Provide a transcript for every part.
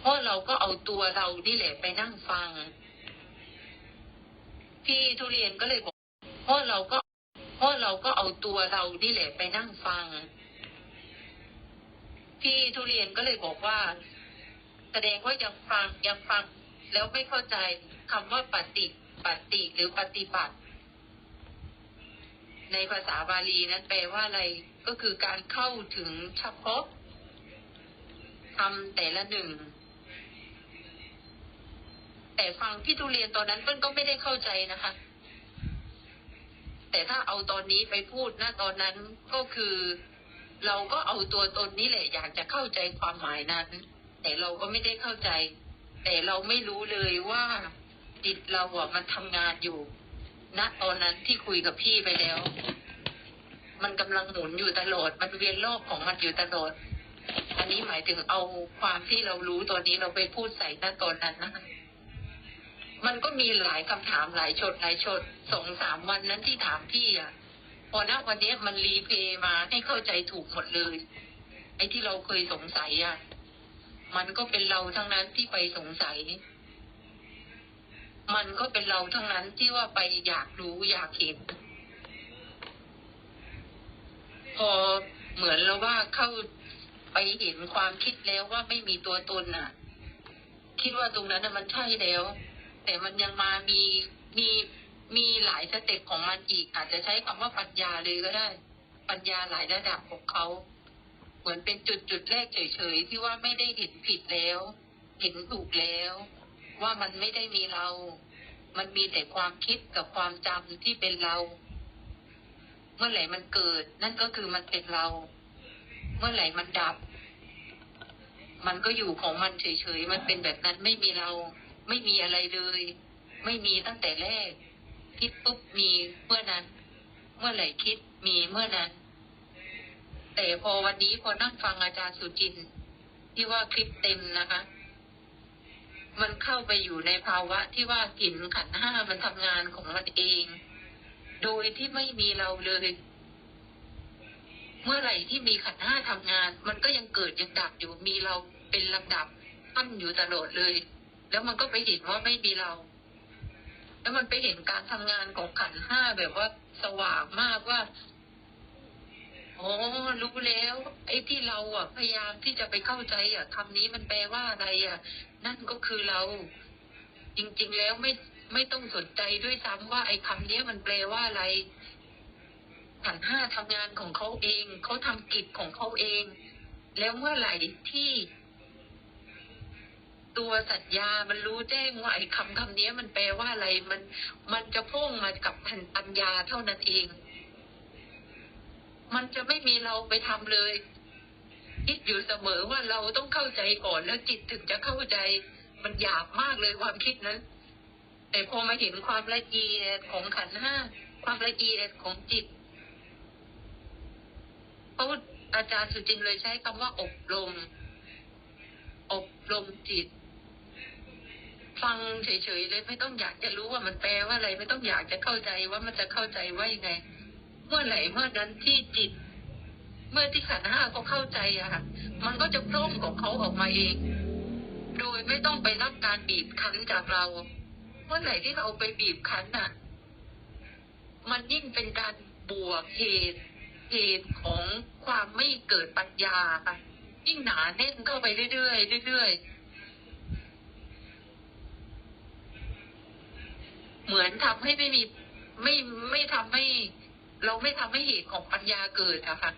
เพราะเราก็เอาตัวเรานี่แหละไปนั่งฟัง พี่ทุเรียนก็เลยบอกเพราะเราก็เพราะเราก็เอาตัวเรานี่แหละไปนั่งฟัง พี่ทุเรียนก็เลยบอกว่า แสดงว่ายังฟังยังฟัง แล้วไม่เข้าใจคำว่าปฏิปฏิหรือปฏิบัติ ในภาษาบาลีนั้นแปลว่าอะไรก็คือการเข้าถึงเฉพาะทำแต่ละหนึ่ง แต่ฟังพี่ทุเรียนตอนนั้นเปิ้ลก็ไม่ได้เข้าใจนะคะ แต่ถ้าเอาตอนนี้ไปพูดนะตอนนั้นก็คือ เราก็เอาตัวตนนี้แหละ อยากจะเข้าใจความหมายนั้น แต่เราก็ไม่ได้เข้าใจ แต่เราไม่รู้เลยว่าจิตเราอะมันทำงานอยู่ณตอนนั้นที่คุยกับพี่ไปแล้ว มันกำลังหมุนอยู่ตลอด มันเวียนรอบของมันอยู่ตลอด อันนี้หมายถึงเอาความที่เรารู้ตอนนี้เราไปพูดใส่ณตอนนั้นนะคะ มันก็มีหลายคำถามหลายชดหลายชดสองสามวันนั้นที่ถามพี่อะพอณวันนี้มันรีเพย์มาให้เข้าใจถูกหมดเลย ไอ้ที่เราเคยสงสัยอะ มันก็เป็นเราทั้งนั้นที่ไปสงสัย มันก็เป็นเราทั้งนั้นที่ว่าไปอยากรู้อยากเห็นพอเหมือนเราว่าเข้าไปเห็นความคิดแล้วว่าไม่มีตัวตนน่ะ คิดว่าตรงนั้นน่ะมันใช่แล้ว แต่มันยังมามีมีมีหลายสเต็ปของมันอีก อาจจะใช้คำว่าปัญญาเลยก็ได้ ปัญญาหลายระดับของเขาเหมือนเป็นจุดจุดแรกเฉยๆ ที่ว่าไม่ได้เห็นผิดแล้ว เห็นถูกแล้ว ว่ามันไม่ได้มีเรา มันมีแต่ความคิดกับความจำที่เป็นเรา เมื่อไหร่มันเกิด นั่นก็คือมันเป็นเรา เมื่อไหร่มันดับ มันก็อยู่ของมันเฉยๆ มันเป็นแบบนั้นไม่มีเรา ไม่มีอะไรเลย ไม่มีตั้งแต่แรก คิดปุ๊บมีเมื่อนั้น เมื่อไหร่คิดมีเมื่อนั้น แต่พอวันนี้พอนั่งฟังอาจารย์สุจิน ที่ว่าคลิปเต็มนะคะ มันเข้าไปอยู่ในภาวะที่ว่ากลิ่นขันห้ามันทำงานของมันเอง โดยที่ไม่มีเราเลยเมื่อไหร่ที่มีขันห้าทำงาน มันก็ยังเกิดยังดับอยู่มีเราเป็นลำดับตั้งอยู่ตลอดเลย แล้วมันก็ไปเห็นว่าไม่มีเรา แล้วมันไปเห็นการทำงานของขันห้าแบบว่าสว่างมากว่าอ๋อรู้แล้ว ไอ้ที่เราอะ พยายามที่จะไปเข้าใจ อะคำนี้มันแปลว่าอะไรอะ นั่นก็คือเรา จริง ๆ แล้วไม่ไม่ต้องสนใจด้วยซ้ำว่า ไอ้คำเนี้ยมันแปลว่าอะไรขันห้าทำงานของเขาเองเขาทำกิจของเขาเอง แล้วเมื่อไหร่ที่ ตัวสัญญามันรู้แจ้งว่าไอ้คำคำนี้มันแปลว่าอะไรมันมันจะพุ่งมากับทันปัญญาเท่านั้นเอง มันจะไม่มีเราไปทำเลยคิดอยู่เสมอว่าเราต้องเข้าใจก่อนแล้วจิตถึงจะเข้าใจ มันหยาบมากเลยความคิดนั้น แต่พอมาเห็นความละเอียดของขันห้าความละเอียดของจิตเพราะอาจารย์สุจินเลยใช้คำว่าอบรมอบรมจิต ฟังเฉยๆเลยไม่ต้องอยากจะรู้ว่ามันแปลว่าอะไร ไม่ต้องอยากจะเข้าใจว่ามันจะเข้าใจว่ายังไง เมื่อไหร่เมื่อนั้นที่จิต เมื่อที่ขันห้าเขาเข้าใจอะค่ะมันก็จะพร่งของเขาออกมาเอง โดยไม่ต้องไปรับการบีบคั้นจากเรา เมื่อไหร่ที่เราไปบีบคั้นน่ะมันยิ่งเป็นการบวกเหตุเหตุของความไม่เกิดปัญญาค่ะยิ่งหนาแน่นเข้าไปเรื่อยๆเรื่อยๆ เหมือนทำให้ไม่มีไม่ไม่ทำให้ เราไม่ทำให้เหตุของปัญญาเกิดอะคะ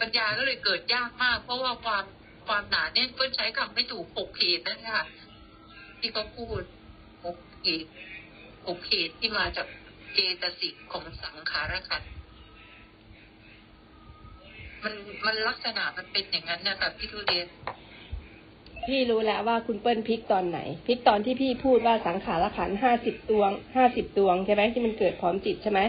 ปัญญาก็เลยเกิดยากมาก เพราะว่าความความหนาแน่นเพื่อใช้คำไม่ถูกหกเหตุนั่นค่ะที่เขาพูดหกเหตุหกเหตุที่มาจากเจตสิกของสังขารขันมันมันลักษณะมันเป็นอย่างนั้นนะคะพี่ทุเรียน พี่รู้แล้วว่าคุณเปิ้ลพลิกตอนไหนพลิกตอนที่พี่พูดว่าสังขารขันห้าสิบดวงห้าสิบดวงใช่ไหมที่มันเกิดพร้อมจิตใช่ไหม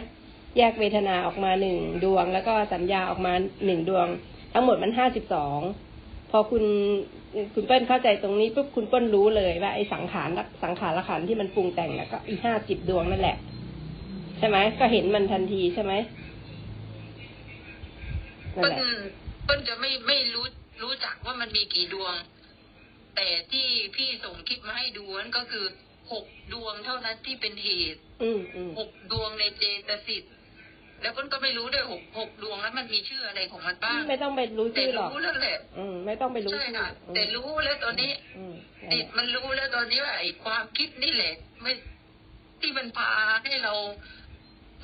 แยกเวทนาออกมาหนึ่งดวง แล้วก็สัญญาออกมาหนึ่งดวง ทั้งหมดมันห้าสิบสองพอคุณคุณเปิ้ลเข้าใจตรงนี้ปุ๊บคุณเปิ้ลรู้เลยว่าไอ้สังขารสังขารขันที่มันปรุงแต่งแล้วก็อีห้าสิบดวงนั่นแหละ ใช่ไหมก็เห็นมันทันทีใช่ไหมนั่นเปิ้ลแหละเปิ้ลจะไม่ไม่รู้รู้จักว่ามันมีกี่ดวง แต่ที่พี่ส่งคลิปมาให้ดูนั่นก็คือหกดวงเท่านั้นที่เป็นเหตุอืมอืมหกดวงในเจตสิทธิ์แล้วคนก็ไม่รู้ด้วยหกหกดวงแล้วมันมีชื่ออะไรของมันบ้างไม่ต้องไปรู้แต่ชื่อหรอกรู้แล้วแหละอืมไม่ต้องไปรู้ใช่ชื่อค่ะอืมแต่รู้แล้วตอนนี้อืมติดมันรู้แล้วตอนนี้ว่าไอ้ความคิดนี่แหละ ไม่ที่มันพาให้เรา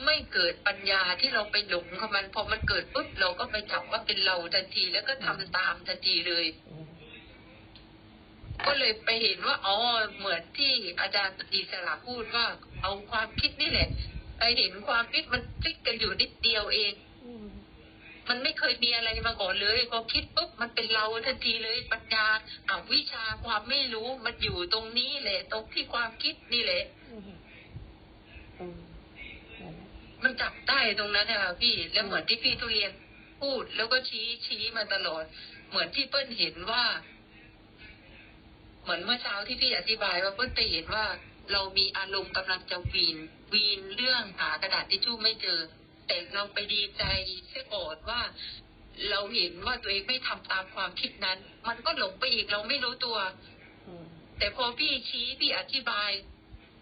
ไม่เกิดปัญญาที่เราไปหลงกับมันพอมันเกิดปุ๊บเราก็ไปจับว่าเป็นเราทันทีแล้วก็ทำตามทันทีเลยอืม ก็เลยไปเห็นว่าอ๋อเหมือนที่อาจารย์ตีสระพูดว่า เอาความคิดนี่แหละ ไปเห็นความคิดมันพลิกกันอยู่นิดเดียวเองมันไม่เคยมีอะไรมาก่อนเลยพอคิดปุ๊บมันเป็นเราทันทีเลยปัญญาอาวิชาความไม่รู้มันอยู่ตรงนี้แหละ ตรงที่ความคิดนี่แหละมันแหละมันจับได้ตรงนั้นนะคะพี่ แล้วเหมือนที่พี่ทุเรียนพูด แล้วก็ชี้ชี้มาตลอด เหมือนที่เปิ้ลเห็นว่า เหมือนเมื่อเช้าที่พี่อธิบายว่าเปิ้ลไปเห็นว่าเรามีอารมณ์กำลังจะวีนวีนเรื่องหากระดาษทิชชู่ไม่เจอ แต่เราไปดีใจเสียก่อนว่า เราเห็นว่าตัวเองไม่ทำตามความคิดนั้น มันก็หลงไปอีกเราไม่รู้ตัว แต่พอพี่ชี้พี่อธิบาย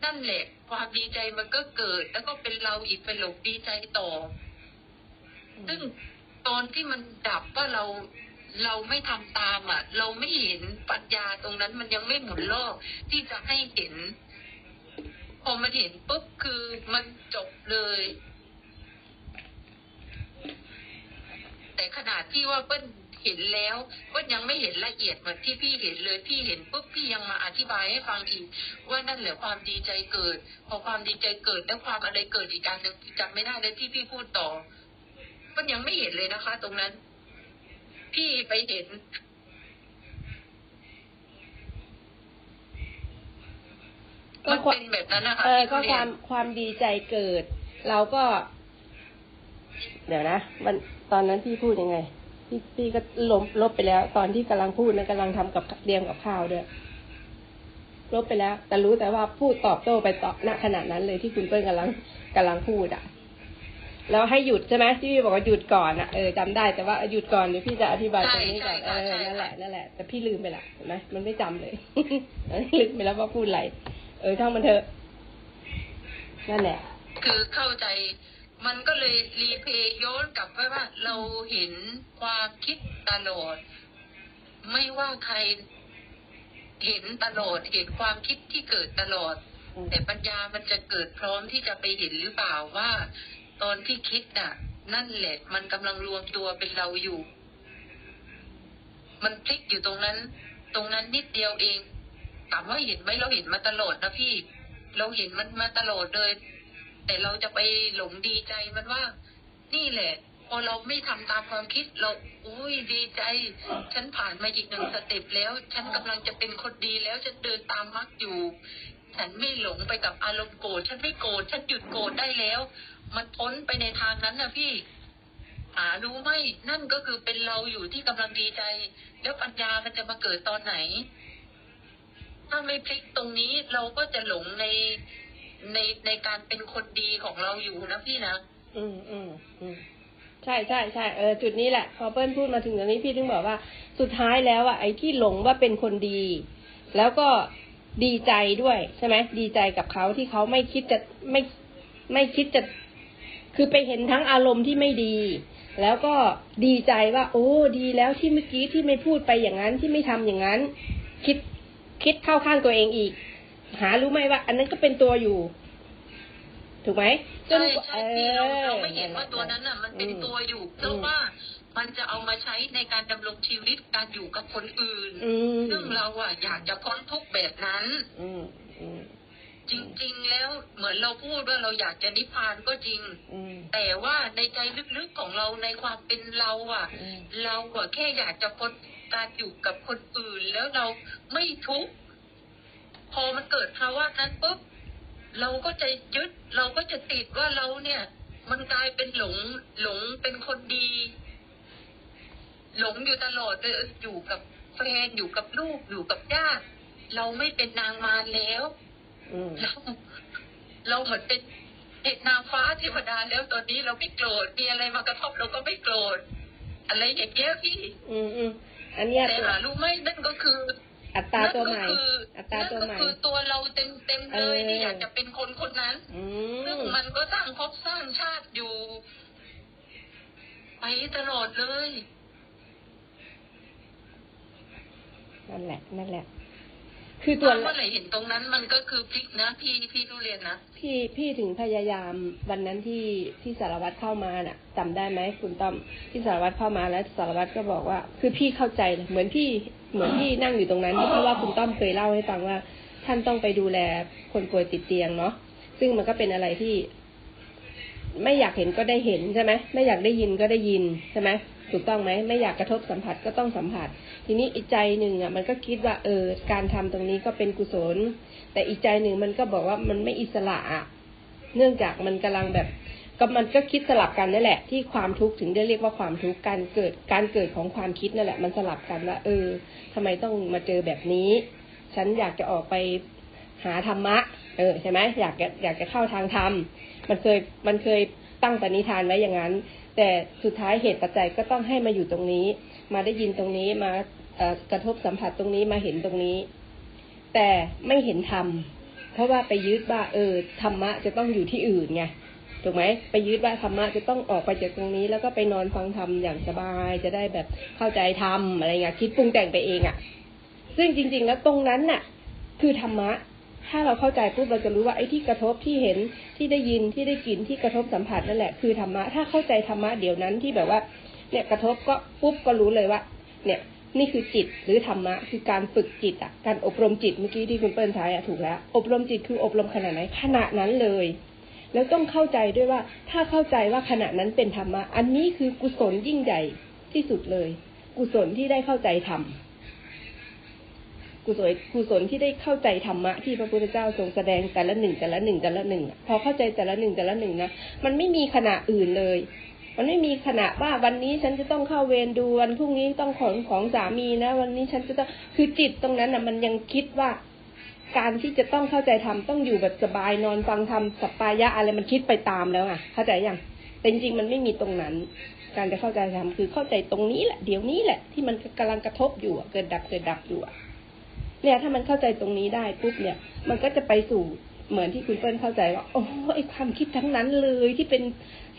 นั่นแหละความดีใจมันก็เกิด แล้วก็เป็นเราอีกไปหลงดีใจต่อ ซึ่งตอนที่มันดับว่าเรา เราไม่ทำตามอะ เราไม่เห็นปัญญาตรงนั้นมันยังไม่หมุนรอบที่จะให้เห็น พอมันเห็นปุ๊บคือมันจบเลย แต่ขนาดที่ว่าเปิ้ลเห็นแล้วเปิ้ลยังไม่เห็นละเอียดเหมือนที่พี่เห็นเลย พี่เห็นปุ๊บพี่ยังมาอธิบายให้ฟังอีกว่านั่นแหละความดีใจเกิด พอความดีใจเกิดแล้วความอะไรเกิดอีกการหนึ่งจำไม่ได้เลยที่พี่พูดต่อมันยังไม่เห็นเลยนะคะ ตรงนั้น พี่ไปเห็น ก็มันควาเป็นแบบนั้นนะคะเออพี่ก็ทุเรีคนวามความดีใจเกิด เราก็ เดี๋ยวนะมันตอนนั้นพี่พูดยังไง พี่พี่ก็ลบลบไปแล้ว ตอนที่กำลังพูดนะกำลังทำกับเตรียมกับข้าวด้วยลบไปแล้ว แต่รู้แต่ว่าพูดตอบโต้ไปตอบณขนาดนั้นเลยที่คุณเปิ้ลกำลังกำลังพูดอะ แล้วให้หยุดใช่ไหมที่พี่บอกว่าหยุดก่อนอะเออจำได้แต่ว่าหยุดก่อนเดี๋ยวพี่จะอธิบายตรงนี้ก่อนเออนั่นแหละนั่นแหละแต่พี่ลืมไปละเห็นไหมมันไม่จำเลยลืมไปแล้วว่าพูดอะไรเออช่างมันเถอะนั่นแหละ คือเข้าใจมันก็เลยรีเพย์ย้อนกลับไปว่า เราเห็นความคิดตลอด ไม่ว่าใครเห็นตลอดเห็นความคิดที่เกิดตลอดอืมแต่ปัญญามันจะเกิดพร้อมที่จะไปเห็นหรือเปล่าว่า ตอนที่คิดน่ะ นั่นแหละมันกำลังรวมตัวเป็นเราอยู่ มันพลิกอยู่ตรงนั้น ตรงนั้นนิดเดียวเอง ถามว่าเห็นไหมเราเห็นมาตลอดนะพี่ เราเห็นมันมาตลอดเลย แต่เราจะไปหลงดีใจมันว่า นี่แหละพอเราไม่ทำตามความคิดเราอุ้ยดีใจ ฉันผ่านมาอีกหนึ่งสเต็ปแล้ว ฉันกำลังจะเป็นคนดีแล้วฉันเดินตามมรรคอยู่ ฉันไม่หลงไปกับอารมณ์โกรธฉันไม่โกรธฉันหยุดโกรธได้แล้ว มันพ้นไปในทางนั้นนะพี่หารู้ไหมนั่นก็คือเป็นเราอยู่ที่กำลังดีใจ แล้วปัญญามันจะมาเกิดตอนไหน ถ้าไม่พลิกตรงนี้เราก็จะหลงในในในการเป็นคนดีของเราอยู่นะพี่นะอืมอืมอืมใช่ใช่ใช่เออจุดนี้แหละ พอเปิ้ลพูดมาถึงตรงนี้พี่ถึงบอกว่า สุดท้ายแล้วอะไอ้ที่หลงว่าเป็นคนดี แล้วก็ดีใจด้วยใช่ไหมดีใจกับเขาที่เขาไม่คิดจะไม่ไม่คิดจะ คือไปเห็นทั้งอารมณ์ที่ไม่ดี แล้วก็ดีใจว่า โอ้ ดีแล้วที่เมื่อกี้ที่ไม่พูดไปอย่างนั้นที่ไม่ทำอย่างนั้น คิดคิดเข้าข้างตัวเองอีก หารู้ไหมว่า อันนั้นก็เป็นตัวอยู่ ถูกไหมจใช่นใช่พี่เราเราไม่เห็นออว่าตัวนั้นน่ะ มันเป็นอืมตัวอยู่เพอืราะมว่ามันจะเอามาใช้ในการดำรงชีวิตการอยู่กับคนอื่นอืมซึ่งเราอะอยากจะพ้นทุกข์แบบนั้นอืมอืม จริง ๆ แล้วเหมือนเราพูดว่าเราอยากจะนิพพานก็จริง อืม แต่ว่าในใจลึกๆของเราในความเป็นเราอะอืม เราอะแค่อยากจะพ้นการอยู่กับคนอื่น แล้วเราไม่ทุกข์พอมันเกิดภาวะนั้นปุ๊บเราก็จะยึด เราก็จะติดว่าเราเนี่ย มันกลายเป็นหลงหลงเป็นคนดี หลงอยู่ตลอดเลยอยู่กับแฟนอยู่กับลูกอยู่กับญาติเราไม่เป็นนางมารแล้วอืม เราเราเหมือนเป็นเห็ดนางฟ้าเทวดาแล้วตอนนี้เราไม่โกรธมีอะไรมากระทบเราก็ไม่โกรธอะไรอย่างเงี้ยพี่ อืมอืมอันเนี้ยแต่ตัวหารู้ไหมนั่นก็คือ อัตราตัวใหม่นั่นก็คืออัตราตัวใหม่นั่นก็คือตัวเราเต็มเต็มๆเลยเออที่อยากจะเป็นคนคนนั้นอืซึ่งมมันก็สร้างภพสร้างชาติอยู่ ไปตลอดเลย นั่นแหละ นั่นแหละ คือตัวถ้าเมื่อไหร่เห็นตรงนั้นมันก็คือพลิกนะพี่พี่ทุเรียนนะพี่พี่ถึงพยายามวันนั้นที่ที่สารวัตรเข้ามาน่ะจำได้ไหมคุณต้อมที่สารวัตรเข้ามาแล้วสารวัตรก็บอกว่า คือพี่เข้าใจเลยเหมือนพี่เหมือนพี่นั่งอยู่ตรงนั้นเพราะว่าคุณต้อมเคยเล่าให้ฟังว่า ท่านต้องไปดูแลคนป่วยติดเตียงเนาะซึ่งมันก็เป็นอะไรที่ ไม่อยากเห็นก็ได้เห็นใช่ไหมไม่อยากได้ยินก็ได้ยินใช่ไหมถูกต้องไหมไม่อยากกระทบสัมผัสก็ต้องสัมผัส ทีนี้อีกใจหนึ่งอะมันก็คิดว่าเออการทำตรงนี้ก็เป็นกุศล แต่อีกใจหนึ่งมันก็บอกว่ามันไม่อิสระ เนื่องจากมันกำลังแบบก็มันก็คิดสลับกันนั่นแหละ ที่ความทุกข์ถึงได้เรียกว่าความทุกข์การเกิดการเกิดของความคิดนั่นแหละ มันสลับกันว่าเออทำไมต้องมาเจอแบบนี้ ฉันอยากจะออกไปหาธรรมะ เออใช่ไหมอยากจะอยากจะเข้าทางธรรมมันเคยมันเคยตั้งปณิธานไว้อย่างนั้น แต่สุดท้ายเหตุปัจจัยก็ต้องให้มาอยู่ตรงนี้ มาได้ยินตรงนี้มากระทบสัมผัสตรงนี้มาเห็นตรงนี้ แต่ไม่เห็นธรรมเพราะว่าไปยึดว่าเออธรรมะจะต้องอยู่ที่อื่นไงถูกไหมไปยึดว่าธรรมะจะต้องออกไปจากตรงนี้ แล้วก็ไปนอนฟังธรรมอย่างสบาย จะได้แบบเข้าใจธรรมอะไรเงี้ยคิดปรุงแต่งไปเองอะ่ะ ซึ่งจริง ๆ แล้วตรงนั้นน่ะ คือธรรมะ ถ้าเราเข้าใจปุ๊บเราจะรู้ว่าไอ้ที่กระทบที่เห็นที่ได้ยินที่ได้กลิ่นที่กระทบสัมผัสนั่นแหละคือธรรมะถ้าเข้าใจธรรมะเดี๋ยวนั้นที่แบบว่า เนี่ยกระทบก็ปุ๊บก็รู้เลยว่า เนี่ยนี่คือจิตหรือธรรมะคือการฝึกจิตอะการอบรมจิตเมื่อกี้ที่คุณเปิ้ลใช้อะถูกแล้ว อบรมจิตคืออบรมขนาดไหนขณะนั้นเลย แล้วต้องเข้าใจด้วยว่า ถ้าเข้าใจว่าขณะนั้นเป็นธรรมะอันนี้คือกุศลยิ่งใหญ่ที่สุดเลย กุศลที่ได้เข้าใจธรรม กุศลกุศลที่ได้เข้าใจธรรมะที่พระพุทธเจ้าทรงแสดงแต่ละหนึ่งแต่ละหนึ่งแต่ละหนึ่งพอเข้าใจแต่ละหนึ่งแต่ละหนึ่งนะมันไม่มีขณะอื่นเลย มันไม่มีขณะว่าวันนี้ฉันจะต้องเข้าเวรดูวันพรุ่งนี้ต้องของของสามีนะ วันนี้ฉันจะต้องคือจิตตรงนั้นอะมันยังคิดว่าการที่จะต้องเข้าใจธรรมต้องอยู่แบบสบายนอนฟังธรรมสปายะอะไรมันคิดไปตามแล้วอะ เข้าใจยังแต่จริงๆมันไม่มีตรงนั้น การจะเข้าใจธรรมคือเข้าใจตรงนี้แหละ เดี๋ยวนี้แหละที่มันกำลังกระทบอยู่เกิดดับเกิดดับอยู่อะ เนี่ยถ้ามันเข้าใจตรงนี้ได้ปุ๊บเนี่ย มันก็จะไปสู่เหมือนที่คุณเปิ้ลเข้าใจว่า โอ้ไอความคิดทั้งนั้นเลยที่เป็น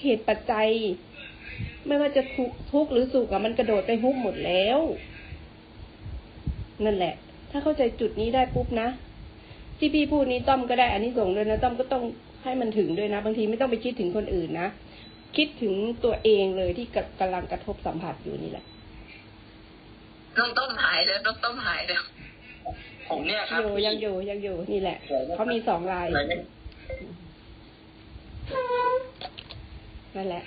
เหตุปัจจัย ไม่ว่าจะทุกทุกข์หรือสุขอะมันกระโดดไปฮุบหมดแล้ว นั่นแหละ ถ้าเข้าใจจุดนี้ได้ปุ๊บนะที่พี่พูดนี้ต้อมก็ได้อันนี้ส่งด้วยนะต้อมก็ต้องให้มันถึงด้วยนะ บางทีไม่ต้องไปคิดถึงคนอื่นนะคิดถึงตัวเองเลยที่กำลังกระทบสัมผัสอยู่นี่แหละน้องต้มหายแล้วน้องต้มหายแล้ว ผมเนี่ยครับอยู่ยังอยู่ยังอยู่นี่แหละเขามีสองลายอะไรเนี่ยนั่นแหละ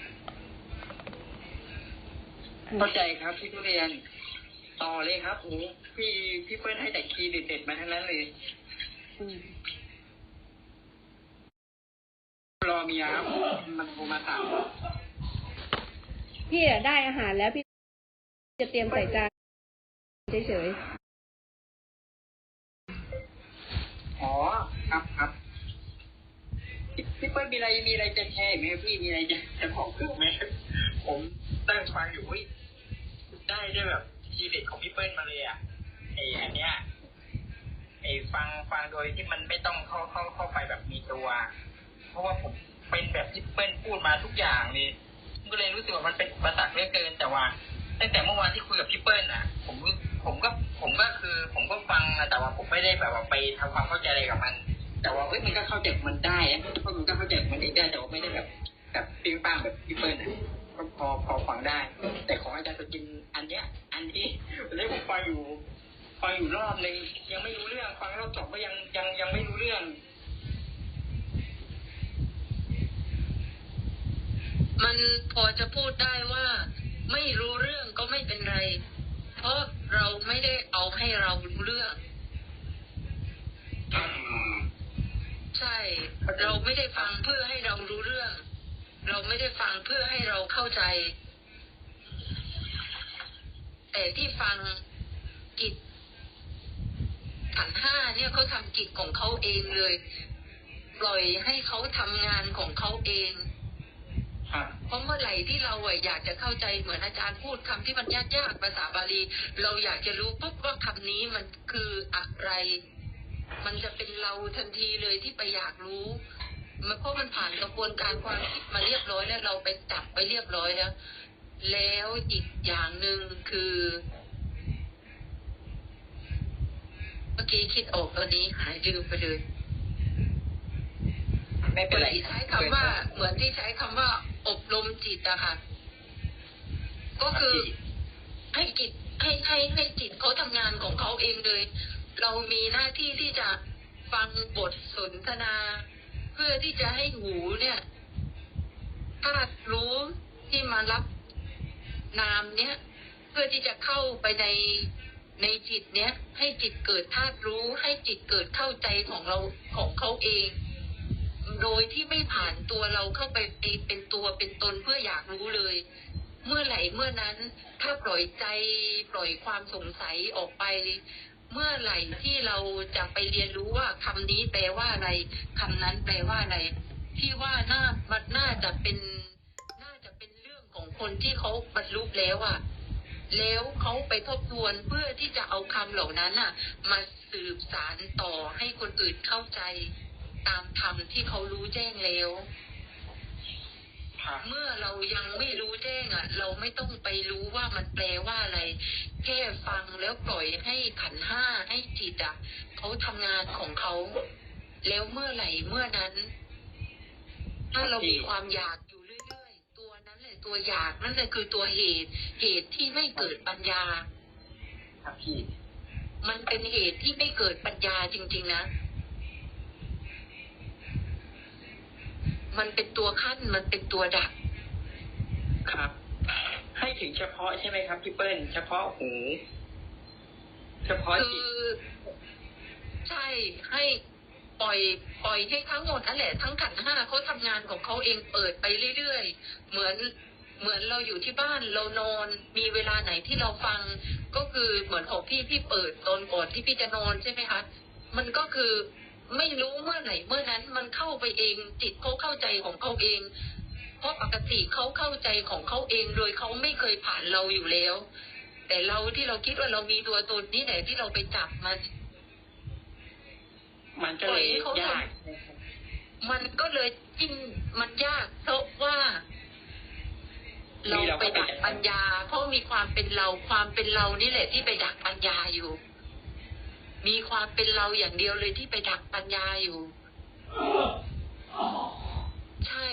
เข้าใจครับพี่ทุเรียน ต่อเลยครับโอ้พี่พี่เปิ้ลให้แต่คีย์เด็ดๆมาทั้งนั้นเลยอืมรอเมียครับมันโทรมาถามพี่อะได้อาหารแล้วพี่จะเตรียมใส่จานเฉย อ๋อครับครับพี่เปิ้ลมีอะไรมีอะไรจะแชร์ไหมพี่มีอะไรจะจะบอกเพิ่มไหมผมตั้งฟังอยู่เฮ้ยได้ได้แบบทีเด็ดของพี่เปิ้ลมาเลยอะไออันเนี้ยไอฟังฟังโดยที่มันไม่ต้องเข้าเข้าเข้าไปแบบมีตัว เพราะว่าผมเป็นแบบที่เปิ้ลพูดมาทุกอย่างเลยก็เลยรู้สึกว่ามันเป็นอุปสรรคเหลือเกิน แต่ว่า ตั้งแต่เมื่อวานที่คุยกับพี่เปิ้ลน่ะ ผมผมก็ ผมก็คือ ผมก็ฟังนะแต่ว่าผมไม่ได้แบบว่าไปทำความเข้าใจอะไรกับมัน แต่ว่าเอ้ยมันก็เข้าใจมันได้อะเพราะมันก็เข้าใจมันได้แต่ว่าไม่ได้แบบแบบปิ้งป้างแบบพี่เปิ้ลนะก็พอพอฟังได้ แต่ของอาจารย์สุจินอันเนี้ย อันที่ได้ผมฟังอยู่ฟังอยู่รอบนึงยังไม่รู้เรื่องฟังรอบสองก็ยังยังยังไม่รู้เรื่อง มันพอจะพูดได้ว่า ไม่รู้เรื่องก็ไม่เป็นไร เพราะเราไม่ได้เอาให้เรารู้เรื่อง ใช่ เราไม่ได้ฟังเพื่อให้เรารู้เรื่อง เราไม่ได้ฟังเพื่อให้เราเข้าใจ แต่ที่ฟังจิตขันธ์ห้าเนี่ยเขาทำจิตของเขาเองเลย ปล่อยให้เขาทำงานของเขาเองครับ เพราะเมื่อไหร่ที่เราอะอยากจะเข้าใจเหมือนอาจารย์พูดคำที่มันยากๆภาษาบาลีเราอยากจะรู้ปุ๊บว่าคำนี้มันคืออะไร มันจะเป็นเราทันทีเลยที่ไปอยากรู้มันเพราะมันผ่านกระบวนการความคิดมาเรียบร้อยแล้วเราไปจับไปเรียบร้อยแล้วแล้วอีกอย่างหนึ่งคือ เมื่อกี้คิดออกตอนนี้หายลืมไปเลยไม่เป็นไรใช้คำว่า เหมือนที่ใช้คำว่า อบรมจิตอะค่ะ ก็คือให้จิตให้ให้ให้จิตเขาทำงานของเขาเองเลย เรามีหน้าที่ที่จะฟังบทสนทนา เพื่อที่จะให้หูเนี่ยธาตุรู้ที่มารับนามเนี่ยเพื่อที่จะเข้าไปในในจิตเนี้ยให้จิตเกิดธาตุรู้ให้จิตเกิดเข้าใจของเราของเขาเอง โดยที่ไม่ผ่านตัวเราเข้าไปเป็นตัวเป็นตนเพื่ออยากรู้เลย เมื่อไหร่เมื่อนั้นถ้าปล่อยใจปล่อยความสงสัยออกไป เมื่อไหร่ที่เราจะไปเรียนรู้ว่าคำนี้แปลว่าอะไรคำนั้นแปลว่าอะไรที่ว่าน่ามันน่าจะเป็นน่าจะเป็นเรื่องของคนที่เขาบรรลุแล้วอะแล้วเขาไปทบทวนเพื่อที่จะเอาคำเหล่านั้นอะมาสืบสารต่อให้คนอื่นเข้าใจ ตามธรรมที่เขารู้แจ้งแล้วครับเมื่อเรายังไม่รู้แจ้งอะ เราไม่ต้องไปรู้ว่ามันแปลว่าอะไร แค่ฟังแล้วปล่อยให้ขันธ์ห้าให้จิตอะเขาทำงานของเขาแล้วเมื่อไหร่เมื่อนั้น ถ้าเรามีความอยากอยู่เรื่อยๆ ตัวนั้นแหละตัวอยากนั่นแหละคือตัวเหตุ เหตุที่ไม่เกิดปัญญาครับพี่มันเป็นเหตุที่ไม่เกิดปัญญาจริง ๆ นะ มันเป็นตัวขั้นมันเป็นตัวดักครับ ให้ถึงเฉพาะใช่ไหมครับพี่เปิ้ลเฉพาะหู เฉพาะคืจิตอใช่ให้ปล่อยปล่อยให้ทั้งหมดนั่นแหละ ทั้งขันธ์ห้าเขาทำงานของเขาเองเปิดไปเรื่อยๆ เหมือนเหมือนเราอยู่ที่บ้านเรานอน มีเวลาไหนที่เราฟัง ก็คือเหมือนของพี่พี่เปิดตอนก่อนที่พี่จะนอนใช่ไหมคะมันก็คือ ไม่รู้เมื่อไหร่เมื่อนั้นมันเข้าไปเอง จิตเขาเข้าใจของเขาเอง เพราะปกติเขาเข้าใจของเขาเอง โดยเขาไม่เคยผ่านเราอยู่แล้ว แต่เราที่เราคิดว่าเรามีตัวตนนี่แหละที่เราไปจับมันมันก็เลยปล่อยให้เขาทำยาก มันก็เลยยิ่งมันยากเพราะว่า เราไปดักปัญญา เพราะมีความเป็นเราความเป็นเรานี่แหละที่ไปดักปัญญาอยู่ มีความเป็นเราอย่างเดียวเลยที่ไปดักปัญญาอยู่ ใช่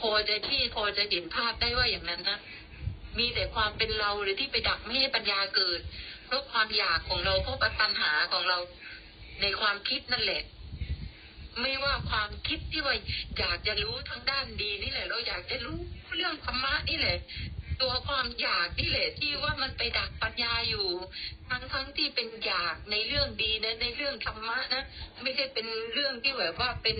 พอจะที่พอจะเห็นภาพได้ว่าอย่างนั้นนะ มีแต่ความเป็นเราเลยที่ไปดักไม่ให้ปัญญาเกิด เพราะความอยากของเราเพราะปัญหาของเราในความคิดนั่นแหละ ไม่ว่าความคิดที่ว่าอยากจะรู้ทางด้านดีนี่แหละ เราอยากจะรู้เรื่องธรรมะนี่แหละ ตัวความอยากนี่แหละที่ว่ามันไปดักปัญญาอยู่ ทั้งทั้งที่เป็นอยากในเรื่องดีนะในเรื่องธรรมะนะไม่ใช่เป็นเรื่องที่แบบว่าเป็น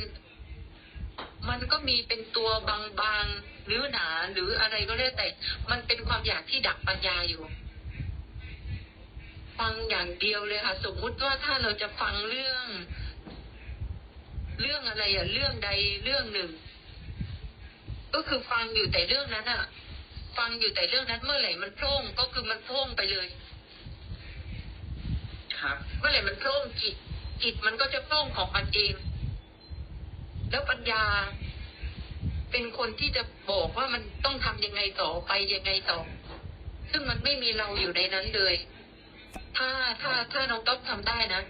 มันก็มีเป็นตัวบางๆหรือหนาหรืออะไรก็แล้วแต่ มันเป็นความอยากที่ดักปัญญาอยู่ ฟังอย่างเดียวเลยค่ะ สมมุติว่าถ้าเราจะฟังเรื่อง เรื่องอะไรอะเรื่องใดเรื่องหนึ่ง ก็คือฟังอยู่แต่เรื่องนั้นอะ ฟังอยู่แต่เรื่องนั้นเมื่อไหร่มันโพร่งก็คือมันโพร่งไปเลย ครับ เมื่อไหร่มันโพร่งจิต จิตมันก็จะโพร่งของมันเอง แล้วปัญญา เป็นคนที่จะบอกว่ามันต้องทำยังไงต่อไปยังไงต่อ ซึ่งมันไม่มีเราอยู่ในนั้นเลย ถ้าถ้าถ้าน้องต้องทำได้นะ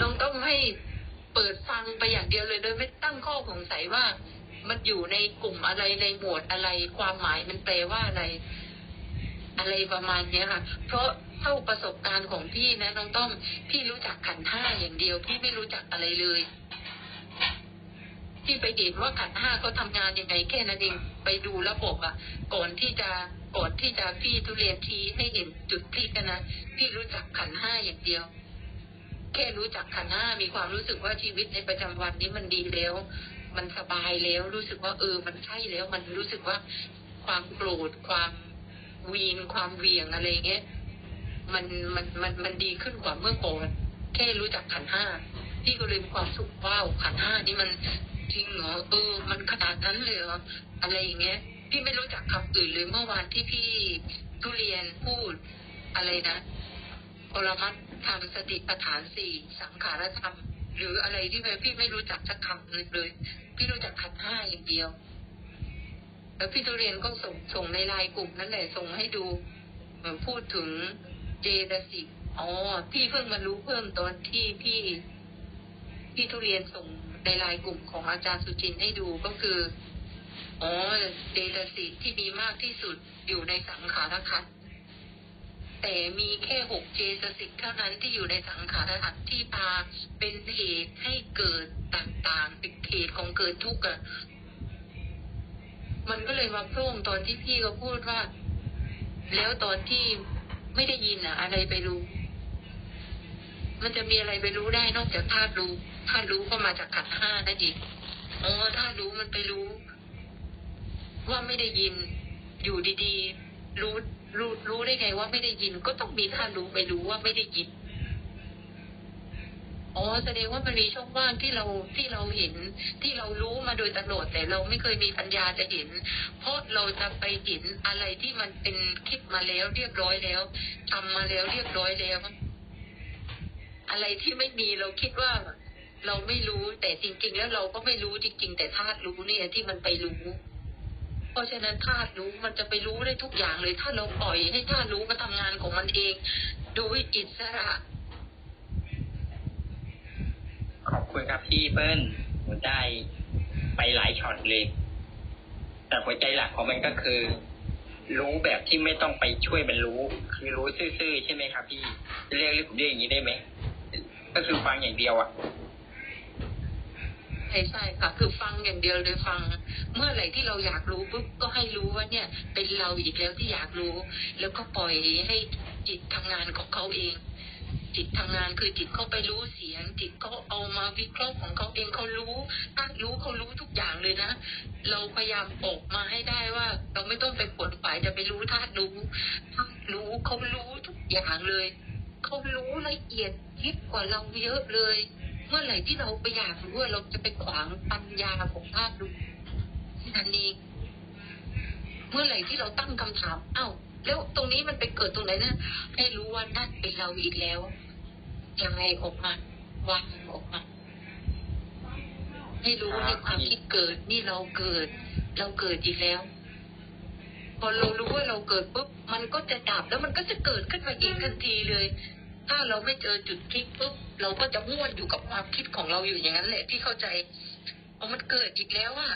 น้องต้องให้เปิดฟังไปอย่างเดียวเลยโดยไม่ตั้งข้อสงสัยว่า มันอยู่ในกลุ่มอะไรในหมวดอะไร ความหมายมันแปลว่าอะไรอะไรประมาณเนี้ยค่ะ เพราะเท่าประสบการณ์ของพี่นะน้องต้อมพี่รู้จักขันธ์ห้าอย่างเดียว พี่ไม่รู้จักอะไรเลยที่ไปเห็นว่าขันธ์ห้าเขาทำงานยังไงแค่นั้นเองไปดูระบบอะก่อนที่จะก่อนที่จะพี่ทุเรียนทีให้เห็นจุดพลิกกันนะพี่รู้จักขันธ์ห้าอย่างเดียว แค่รู้จักขันธ์ห้ามีความรู้สึกว่าชีวิตในประจำวันนี้มันดีแล้ว มันสบายแล้วรู้สึกว่าเออ มันใช่แล้วมันรู้สึกว่าความโกรธความวีนความเวียงอะไรเงี้ยมันมันมันมันดีขึ้นกว่าเมื่อก่อนแค่รู้จักขันห้าพี่ก็เลยมีความสุขว้าวขันห้านี่มันจริงเหรอเออ มันขนาดนั้นเลยเหรออะไรอย่างเงี้ย พี่ไม่รู้จักคำอื่นเลยเมื่อวานที่พี่ทุเรียนพูดอะไรนะปรมัตถ์ธรรมสติปัฏฐานสี่สังขารธรรม หรืออะไรที่แบบพี่ไม่รู้จักสักคำเลยเลย พี่รู้จักขันธ์ห้าอย่างเดียว แล้วพี่ทุเรียนก็ส่งส่งในไลน์กลุ่มนั่นแหละส่งให้ดูเหมือนพูดถึงเจตสิกอ๋อพี่เพิ่งมารู้เพิ่มตอนที่พี่ พี่ทุเรียนส่งในไลน์กลุ่มของอาจารย์สุจินให้ดูก็คืออ๋อเจตสิกที่มีมากที่สุดอยู่ในสังขารขัน แต่มีแค่หกเจตสิกเท่านั้นที่อยู่ในสังขารขันธ์ที่พาเป็นเหตุให้เกิดต่างๆเป็นเหตุของเกิดทุกข์อะมันก็เลยมาพร่งตอนที่พี่ก็พูดว่า แล้วตอนที่ไม่ได้ยินอะอะไรไปรู้ มันจะมีอะไรไปรู้ได้นอกจากธาตุรู้ธาตุรู้ก็มาจากขันห้านั่นเองอ๋อธาตุรู้มันไปรู้ ว่าไม่ได้ยินอยู่ดีๆ รู้ รู้รู้ได้ไงว่าไม่ได้ยิน ก็ต้องมีท่ารู้ไปรู้ว่าไม่ได้ยินอ๋อแสดงว่ามันมีช่องว่างที่เราที่เราเห็น ที่เรารู้มาโดยตลอดแต่เราไม่เคยมีปัญญาจะเห็น เพราะเราจะไปเห็นอะไรที่มันเป็นคิดมาแล้วเรียบร้อยแล้วทำมาแล้วเรียบร้อยแล้ว อะไรที่ไม่มีเราคิดว่า เราไม่รู้แต่จริง ๆ แล้วเราก็ไม่รู้จริง ๆ แต่ธาตุรู้เนี่ยที่มันไปรู้ เพราะฉะนั้นธาตุรู้มันจะไปรู้ได้ทุกอย่างเลย ถ้าเราปล่อยให้ธาตุรู้มาทำงานของมันเอง โดยอิสระ ขอบคุณครับพี่เปิ้ลผมได้ไปหลายช็อตเลย แต่หัวใจหลักของมันก็คือ รู้แบบที่ไม่ต้องไปช่วยมันรู้ คือรู้ซื่อๆใช่ไหมครับ พี่เรียกเรียกผมเรียกอย่างนี้ได้ไหมก็คือฟังอย่างเดียวอะ ช่ใช่ค่ะ คือฟังอย่างเดียวเลยฟัง เมื่อไหร่ที่เราอยากรู้ปุ๊บก็ให้รู้ว่าเนี่ย เป็นเราอีกแล้วที่อยากรู้ แล้วก็ปล่อยให้จิตทำงานของเขาเอง จิตทำงานคือจิตเขาไปรู้เสียง จิตเขาเอามาวิเคราะห์ของเขาเองเขารู้ตั้งรู้เขารู้ทุกอย่างเลยนะ เราพยายามออกมาให้ได้ว่า เราไม่ต้องไปปวดฝ่ายจะไปรู้ธาตุรู้ธาตุรู้เขารู้ทุกอย่างเลยเขารู้ละเอียดยิบกว่าเราเยอะเลย มื่อไหร่ที่เราไปอยากรู้ว่าเราจะไปขวางปัญญาของธาตุรู้นั่นเองเมื่อไหร่ที่เราตั้งคำถาม เอ้า แล้วตรงนี้มันไปเกิดตรงไหนนะให้รู้ว่านั่นเป็นเราอีกแล้วยังไงออกมาวางออกมาให้รู้ว่าในความคิดเกิดนี่เราเกิด เราเกิดอีกแล้ว พอเรารู้ว่าเราเกิดปุ๊บมันก็จะดับแล้วมันก็จะเกิดขึ้นมาอีกทันทีเลย ถ้าเราไม่เจอจุดคลิกปุ๊บเราก็จะม่วนอยู่กับความคิดของเราอยู่อย่างนั้นแหละที่เข้าใจพอมันเกิดอีกแล้วอะ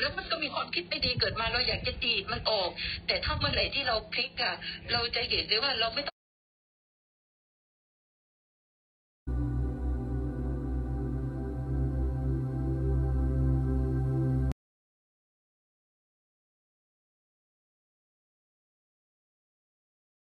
แล้วมันก็มีความคิดไม่ดีเกิดมาเราอยากจะดีดมันออก แต่ถ้าเมื่อไหร่ที่เราพลิกอะเราจะเห็นเลยว่าเราไม่ต้อง